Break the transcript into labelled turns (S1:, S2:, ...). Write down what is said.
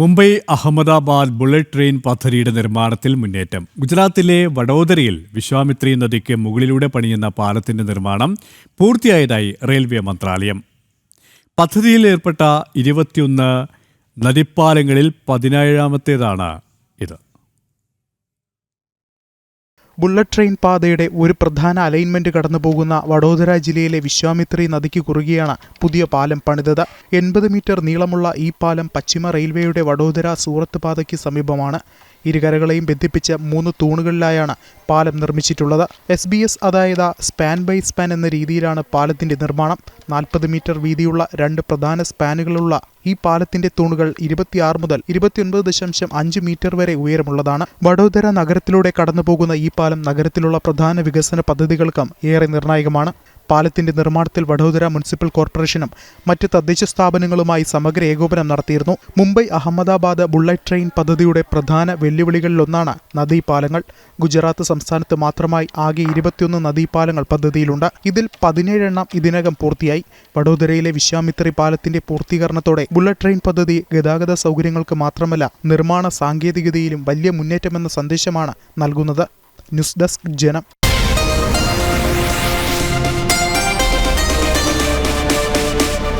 S1: Mumbai Ahmedabad bullet train പദ്ധതിയുടെ നിർമ്മാണത്തിൽ മുന്നേറ്റം. ഗുജറാത്തിലെ വഡോദരയിൽ വിശ്വാമിത്രി നദിക്ക് മുകളിലൂടെ പണിയുന്ന പാലത്തിന്റെ നിർമ്മാണം പൂർത്തിയായതായി റെയിൽവേ മന്ത്രാലയം. പദ്ധതിയിൽ ഏർപ്പെട്ട ഇരുപത്തിയൊന്ന് നദിപ്പാലങ്ങളിൽ പതിനേഴാമത്തേതാണ് ഇത്.
S2: ബുള്ളറ്റ് ട്രെയിൻ പാതയുടെ ഒരു പ്രധാന അലൈൻമെന്റ് കടന്നുപോകുന്ന വഡോദര ജില്ലയിലെ വിശ്വാമിത്രി നദിക്ക് കുറുകെയാണ് പുതിയ പാലം പണിതത്. എൺപത് മീറ്റർ നീളമുള്ള ഈ പാലം പശ്ചിമ റെയിൽവേയുടെ വഡോദര സൂറത്ത് പാതയ്ക്ക് സമീപമാണ്. ഇരുകരകളെയും ബന്ധിപ്പിച്ച മൂന്ന് തൂണുകളിലായാണ് പാലം നിർമ്മിച്ചിട്ടുള്ളത്. എസ് ബി എസ് അതായത് സ്പാൻ ബൈ സ്പാൻ എന്ന രീതിയിലാണ് പാലത്തിന്റെ നിർമ്മാണം. നാൽപ്പത് മീറ്റർ വീതിയുള്ള രണ്ട് പ്രധാന സ്പാനുകളുള്ള ഈ പാലത്തിന്റെ തൂണുകൾ ഇരുപത്തിയാറ് മുതൽ ഇരുപത്തിയൊൻപത് ദശാംശം അഞ്ച് മീറ്റർ വരെ ഉയരമുള്ളതാണ്. വഡോദര നഗരത്തിലൂടെ കടന്നുപോകുന്ന ഈ പാലം നഗരത്തിലുള്ള പ്രധാന വികസന പദ്ധതികൾക്കും ഏറെ നിർണായകമാണ്. പാലത്തിന്റെ നിർമ്മാണത്തിൽ വഡോദര മുനിസിപ്പൽ കോർപ്പറേഷനും മറ്റ് തദ്ദേശ സ്ഥാപനങ്ങളുമായി സമഗ്ര ഏകോപനം നടത്തിയിരുന്നു. മുംബൈ അഹമ്മദാബാദ് ബുള്ളറ്റ് ട്രെയിൻ പദ്ധതിയുടെ പ്രധാന വെല്ലുവിളികളിലൊന്നാണ് നദീപാലങ്ങൾ. ഗുജറാത്ത് സംസ്ഥാനത്ത് മാത്രമായി ആകെ ഇരുപത്തിയൊന്ന് നദീപാലങ്ങൾ പദ്ധതിയിലുണ്ട്. ഇതിൽ പതിനേഴെണ്ണം ഇതിനകം പൂർത്തിയായി. വഡോദരയിലെ വിശ്വാമിത്രി പാലത്തിന്റെ പൂർത്തീകരണത്തോടെ ബുള്ളറ്റ് ട്രെയിൻ പദ്ധതി ഗതാഗത സൗകര്യങ്ങൾക്ക് മാത്രമല്ല നിർമ്മാണ സാങ്കേതികതയിലും വലിയ മുന്നേറ്റമെന്ന സന്ദേശമാണ് നൽകുന്നത്. ന്യൂസ് ഡെസ്ക് ജനം.